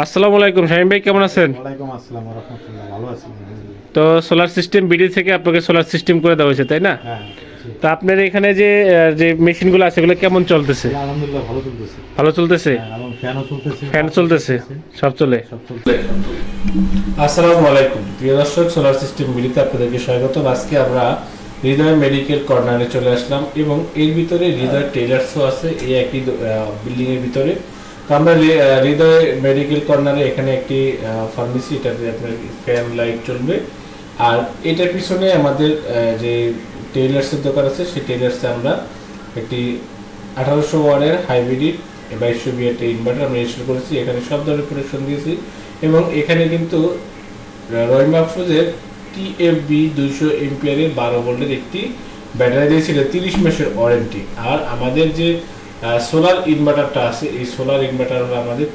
আসসালামু আলাইকুম শাহিম ভাই কেমন আছেন? ওয়ালাইকুম আসসালাম রহমতুল্লাহ ভালো আছি তো সোলার সিস্টেম বিডি থেকে আপনাকে সোলার সিস্টেম করে দেওয়া হয়েছে তাই না? হ্যাঁ তো আপনার এখানে যে যে মেশিনগুলো আছে এগুলো কেমন চলতেছে? আলহামদুলিল্লাহ ভালো চলতেছে। ভালো চলতেছে? হ্যাঁ, ফ্যানও চলতেছে ফ্যান চলতেছে সব চলে। আসসালামু আলাইকুম। প্রিয় দর্শক সোলার সিস্টেম বিডিতে আপনাদেরকে স্বাগত আজকে আমরা হৃদয় মেডিকেল কর্নারে চলে আসলাম এবং এর ভিতরে হৃদয় টেলার্সও আছে এই একই বিল্ডিং এর ভিতরে। আমরা হৃদয় মেডিকেল কর্নারে এখানে একটি ফার্মেসি এটাতে আপনার ফ্যান লাইট চলবে। আর এটার পিছনে আমাদের যে টেলার্সের দোকান আছে, সেই টেলার্সে আমরা একটি আঠারোশো ওয়ার্ডের হাইব্রিড বাইশশো বি একটা ইনভার্টার আমরা ইনস্টল করেছি। এখানে সব ধরনের প্রোটেকশন দিয়েছি। এবং এখানে কিন্তু রয় মাহফুজের টিএফবি দুইশো এমপিয়ারের বারো ভোল্টের একটি ব্যাটারি দিয়েছিল, তিরিশ মাসের ওয়ারেন্টি আর আমাদের যে সোলার ইনভার্টারটা আছে এই সোলার ইনভার্টার আমাদের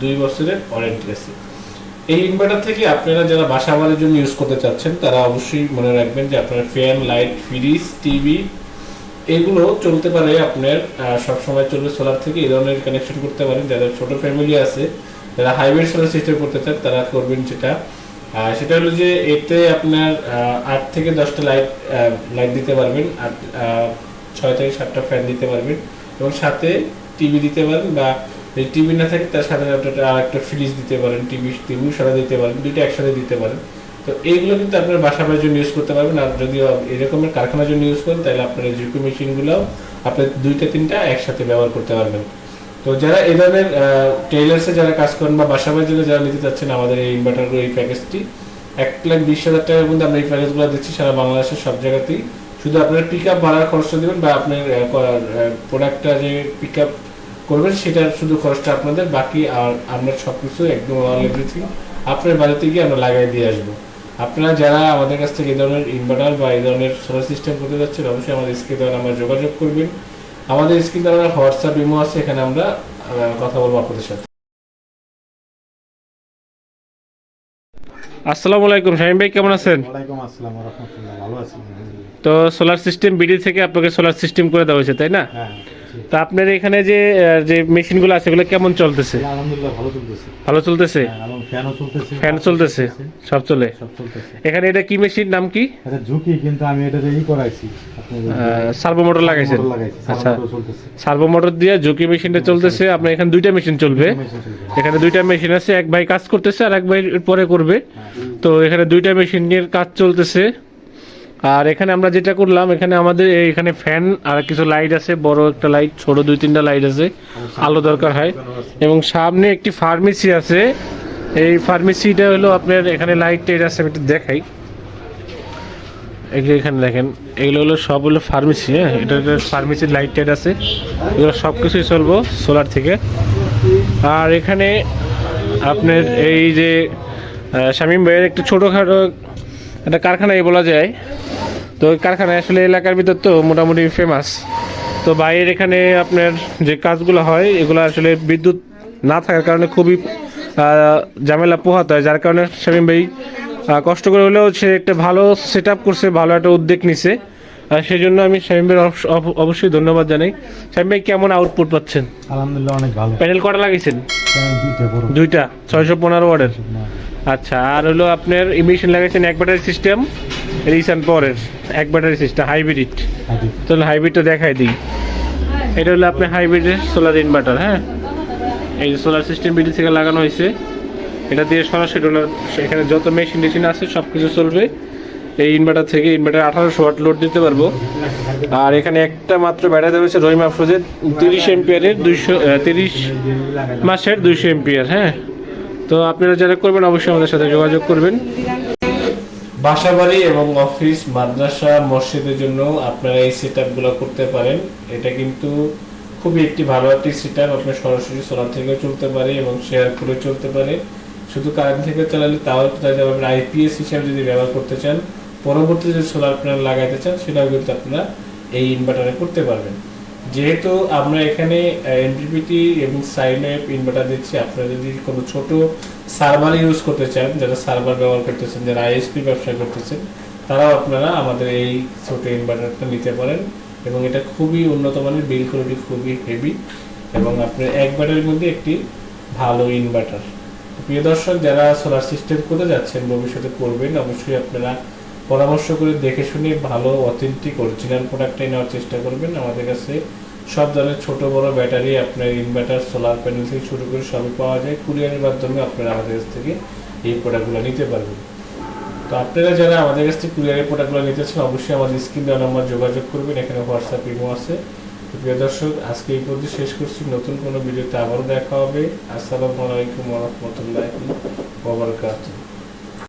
দুই বছরের ওয়ারেন্টি আছে। এই ইনভার্টার থেকে আপনারা যারা বাসা বাড়ির জন্য ইউজ করতে চাচ্ছেন তারা অবশ্যই মনে রাখবেন যে আপনার ফ্যান লাইট ফ্রিজ টিভি এগুলো চলতে পারে আপনার সব সময় চলবে সোলার থেকে এই ধরনের কানেকশন করতে পারেন। যাদের ছোট ফ্যামিলি আছে যারা হাইব্রিড সোলার সিস্টেম করতে চান তারা করবেন সেটা। সেটা হলো যে এতে আপনার আট থেকে দশটা লাইট লাইট দিতে পারবেন আহ, ছয় থেকে সাতটা ফ্যান দিতে পারবেন। এবং সাথে টিভি দিতে পারেন বা টিভি না থাকে, তার সাথে আর একটা ফ্রিজ দিতে পারেন টিভি টিভিও সাথে দিতে পারেন, দুইটা একসাথে দিতে পারেন। তো এইগুলো কিন্তু আপনার বাসা বাড়ির জন্য ইউজ করতে পারবেন। আর যদি এরকমের কারখানার জন্য ইউজ করেন, তাহলে আপনার জিকো মেশিনগুলো আপনি দুইটা, তিনটা একসাথে ব্যবহার করতে পারবেন। তো যারা এই ধরনের টেইলার্সে যারা কাজ করেন বা বাসা বাড়ির জন্য যারা নিতে চাচ্ছেন, আমাদের এই ইনভার্টারগুলো এই প্যাকেজটি এক লাখ বিশ হাজার টাকার মধ্যে আমরা এই প্যাকেজগুলো দিচ্ছি সারা বাংলাদেশের সব জায়গাতেই। শুধু আপনার পিক আপ ভাড়ার খরচটা দেবেন বা আপনার প্রোডাক্টটা যে পিক আপ করবেন সেটার শুধু খরচটা আপনাদের, বাকি আর আমরা সব কিছু একদম অল এভরিথিং আপনার বাড়িতে গিয়ে আমরা লাগাই দিয়ে আসব। আপনারা যারা আমাদের কাছ থেকে এই ধরনের ইনভার্টার বা এই ধরনের সোলার সিস্টেম করতে যাচ্ছেন, অবশ্যই আমাদের স্ক্রিন দ্বারা আমরা যোগাযোগ করবেন। আমাদের স্ক্রিন দ্বারা হোয়াটসঅ্যাপ ইমো আছে, এখানে আমরা কথা বলব আপনাদের সাথে। আসসালামু আলাইকুম শাহিম ভাই কেমন আছেন? ওয়ালাইকুম আসসালাম রাহমাতুল্লাহ ভালো আছি তো সোলার সিস্টেম বিডি থেকে আপনাকে সোলার সিস্টেম করে দেওয়া হয়েছে তাই না? হ্যাঁ। তো আপনার এখানে যে যে মেশিনগুলো আছে এগুলো কেমন চলতেছে? আলহামদুলিল্লাহ ভালো চলতেছে। ভালো চলতেছে? ফ্যানও চলতেছে ফ্যান চলতেছে সব চলে। সব চলতেছে। এখানে এটা কি মেশিন নাম কি? এটা ঝুঁকি কিন্তু আমি এটাতে ই করাইছি সার্ভো মোটর লাগাইছেন। আচ্ছা। সার্ভো মোটর দিয়ে ঝুঁকি মেশিনটা চলতেছে। আপনার এখানে দুইটা মেশিন চলবে। এখানে দুইটা মেশিন আছে এক ভাই কাজ করতেছে আর এক ভাই পরে করবে। হ্যাঁ। তো এখানে দুইটা মেশিনের কাজ চলতেছে। আর এখানে আমরা যেটা করলাম, এখানে আমাদের এখানে ফ্যান আর কিছু লাইট আছে, বড় একটা লাইট ছোট দুই তিনটা লাইট আছে, আলো দরকার হয়। এবং সামনে একটি ফার্মেসি আছে। এই ফার্মেসিটা হলো আপনার এখানে লাইট টাইট আছে, আমি একটু দেখাই। এগুলো এখানে দেখেন, এগুলো হলো সব হলো ফার্মেসি হ্যাঁ? এটা ফার্মেসির লাইট টাইট আছে। এগুলো সব কিছুই চলবো সোলার থেকে। আর এখানে আপনার এই যে শামীম ভাইয়ের একটু ছোটোখাটো একটা কারখানায় বলা যায়। তো ওই কারখানায় আসলে এলাকার ভিতর তো মোটামুটি ফেমাস তো বাইরের এখানে আপনার যে কাজগুলো হয় এগুলো আসলে বিদ্যুৎ না থাকার কারণে খুবই ঝামেলা পোহাতে হয়। যার কারণে শামীম ভাই কষ্ট করে হলেও সে একটা ভালো সেট আপ করছে ভালো একটা উদ্যোগ নিছে। আর সেই জন্য আমি শামীম অব- অবশ্যই ধন্যবাদ জানাই। শামীম ভাই কেমন আউটপুট পাচ্ছেন? আলহামদুলিল্লাহ অনেক ভালো। প্যানেল কটা লাগিয়েছেন দুইটা ছয়শো পনেরো ওয়ার্ডের আচ্ছা আর হলো আপনার ইমিশন লাগাইছেন এক ব্যাটারি সিস্টেম রিসান পরের এক ব্যাটারি সিস্টেম হাইব্রিড তাহলে হাইব্রিডটা দেখাই দিই। এটা হলো আপনার হাইব্রিডের সোলার ইনভার্টার হ্যাঁ? এই যে সোলার সিস্টেম বিডি থেকে লাগানো হয়েছে। এটা দিয়ে সরাসরি ওনার এখানে যত মেশিন টেশিন আছে সব কিছু চলবে। এই ইনভার্টার থেকে ইনভার্টার আঠারোশো ওয়াট লোড দিতে পারব। আর এখানে একটা মাত্র ব্যাটারি দেওয়া হয়েছে রহিমা ফ্রোজের তিরিশ এমপিয়ারের দুইশো তিরিশ মাসের দুইশো এমপিয়ার হ্যাঁ? তো আপনারা যারা করবেন, অবশ্যই আমাদের সাথে যোগাযোগ করবেন। বাসাবাড়ি এবং অফিস, মাদ্রাসা, মসজিদের জন্য আপনারা এই সেট করতে পারেন। এটা কিন্তু খুবই একটি ভালো একটি সেট আপ আপনার সরাসরি সোলার থেকে চলতে পারে এবং শেয়ার করে চলতে পারে। শুধু কারেন্ট থেকে চালালে তাও চাইতে পারবেন আইপিএস হিসাবে যদি ব্যবহার করতে চান, পরবর্তীতে যে সোলার প্যানেল লাগাইতে চান, সেটাও কিন্তু আপনারা এই ইনভার্টারে করতে পারবেন। যেহেতু আমরা এখানে এনপিপিটি এবং সাইনএপ ইনভার্টার দিচ্ছি, আপনারা যদি কোনো ছোট সার্ভার ইউজ করতে চান, যারা সার্ভার ব্যবহার করতেছেন, যারা আইএসপি ব্যবসা করতেছেন, তারাও আপনারা আমাদের এই ছোট ইনভার্টারটা নিতে পারেন এবং এটা খুবই উন্নত মানের বিল কোয়ালিটি খুবই হেভি এবং আপনার এক ব্যাটারির মধ্যে একটি ভালো ইনভার্টার প্রিয় দর্শক, যারা সোলার সিস্টেম করতে যাচ্ছেন, ভবিষ্যতে করবেন, অবশ্যই আপনারা পরামর্শ করে দেখে শুনে ভালো অথেন্টিক অরিজিনাল প্রোডাক্টটাই নেওয়ার চেষ্টা করবেন। আমাদের কাছে সব ধরনের ছোট বড় ব্যাটারি আপনার ইনভার্টার সোলার প্যানেল থেকে শুরু করে সবই পাওয়া যায়। কুরিয়ারের মাধ্যমে আপনারা আমাদের কাছ থেকে এই প্রোডাক্টগুলো নিতে পারবেন। তো আপনারা যারা আমাদের কাছ থেকে কুরিয়ারের প্রোডাক্টগুলো নিতে চান, অবশ্যই আমাদের স্ক্রিন দেওয়া নাম্বার যোগাযোগ করবেন। এখানে হোয়াটসঅ্যাপ ইমো আছে। প্রিয় দর্শক, আজকে এই পর্যন্ত শেষ করছি। নতুন কোনো ভিডিওতে আবারও দেখা হবে। আসসালামু আলাইকুম রাহমাতুল্লাহি ওয়া বারাকাতুহু।